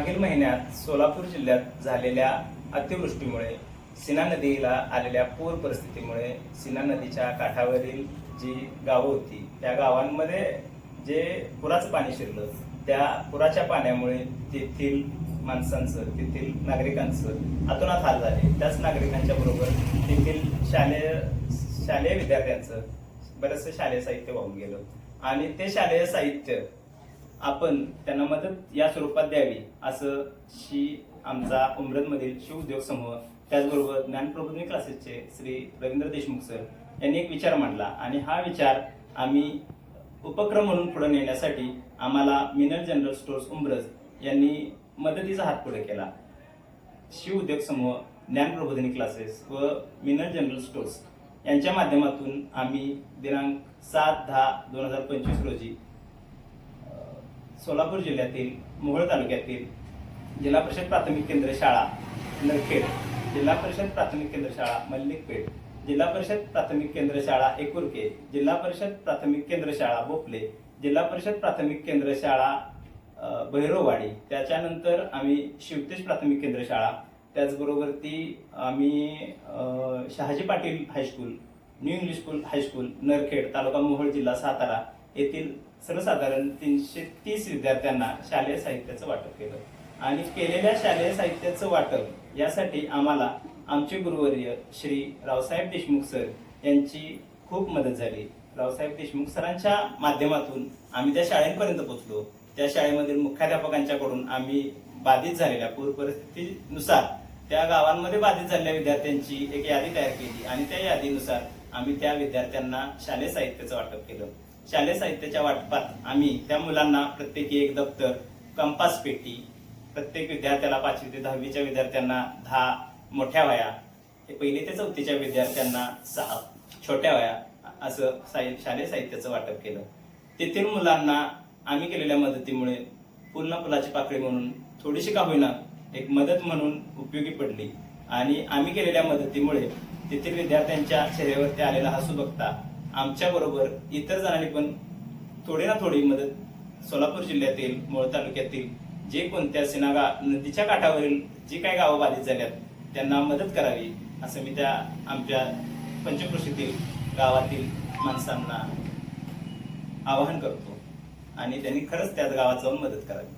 मागील महिन्यात सोलापूर जिल्ह्यात झालेल्या अतिवृष्टीमुळे सीना नदीला आलेल्या पूर परिस्थितीमुळे सीना नदीच्या काठावरील जी गावं होती त्या गावांमध्ये जे पुराचं पाणी शिरलं त्या पुराच्या पाण्यामुळे तेथील माणसांचं तेथील नागरिकांचं अतोनात हाल झाले. त्याच नागरिकांच्या बरोबर तेथील शालेय शालेय विद्यार्थ्यांचं बरंचसं शालेय साहित्य वाहून गेलं. आणि ते शालेय साहित्य आपण त्यांना मदत या स्वरूपात द्यावी असं शी आमचा उमरदमधील शिव उद्योग समूह त्याचबरोबर ज्ञानप्रबोधनी क्लासेसचे श्री रवींद्र देशमुख सर यांनी एक विचार मांडला. आणि हा विचार आम्ही उपक्रम म्हणून पुढे नेण्यासाठी आम्हाला मिनल जनरल स्टोर्स उमरज यांनी मदतीचा हात पुढे केला. शिव उद्योग समूह ज्ञानप्रबोधनी क्लासेस व मिनल जनरल स्टोर्स यांच्या माध्यमातून आम्ही दिनांक सात दहा दोन हजार पंचवीस रोजी सोलापूर जिल्ह्यातील मोहोळ तालुक्यातील जिल्हा परिषद प्राथमिक केंद्र शाळा नरखेड जिल्हा परिषद प्राथमिक केंद्र शाळा मल्लिकपेठ जिल्हा परिषद प्राथमिक केंद्र शाळा एकुर्के जिल्हा परिषद प्राथमिक केंद्र शाळा बोपले जिल्हा परिषद प्राथमिक केंद्र शाळा भैरववाडी त्याच्यानंतर आम्ही शिवतेज प्राथमिक केंद्र शाळा त्याचबरोबर ती आम्ही Shahaji Patil high school new English school high school Narkhed taluka Mohol जिल्हा सातारा येथील सर्वसाधारण तीनशे तीस विद्यार्थ्यांना शालेय साहित्याचं वाटप केलं. आणि केलेल्या शालेय साहित्याचं वाटप यासाठी आम्हाला आमचे गुरुवर्य श्री रावसाहेब देशमुख सर यांची खूप मदत झाली. रावसाहेब देशमुख सरांच्या माध्यमातून आम्ही त्या शाळेपर्यंत पोहोचलो. त्या शाळेमधील मुख्याध्यापकांच्याकडून आम्ही बाधित झालेल्या पूर परिस्थितीनुसार त्या गावांमध्ये बाधित झालेल्या विद्यार्थ्यांची एक यादी तयार केली आणि त्या यादीनुसार आम्ही त्या विद्यार्थ्यांना शालेय साहित्याचं वाटप केलं. शालेय साहित्याच्या वाटपात आम्ही त्या मुलांना प्रत्येकी एक दप्तर कंपास पेटी प्रत्येक विद्यार्थ्याला पाचवी ते दहावीच्या विद्यार्थ्यांना दहा मोठ्या वया हे पहिली ते चौथीच्या विद्यार्थ्यांना सहा छोट्या वया असं साहि शालेय साहित्याचं वाटप केलं. तेथील मुलांना आम्ही केलेल्या मदतीमुळे पूर्ण फुलाची पाकळी म्हणून थोडीशी का होईना एक मदत म्हणून उपयोगी पडली. आणि आम्ही केलेल्या मदतीमुळे तेथील विद्यार्थ्यांच्या चेहऱ्यावरती आलेला हसू बघता आमच्या बरोबर इतर जणांनी पण थोडी ना थोडी मदत सोलापूर जिल्ह्यातील मोळ तालुक्यातील जे कोणत्या सिनागा नदीच्या काठावरील जी काही गावं बाधित झाल्यात त्यांना मदत करावी असं मी त्या आमच्या पंचकृषीतील गावातील माणसांना आवाहन करतो. आणि त्यांनी खरंच त्या गावात जाऊन मदत करावी.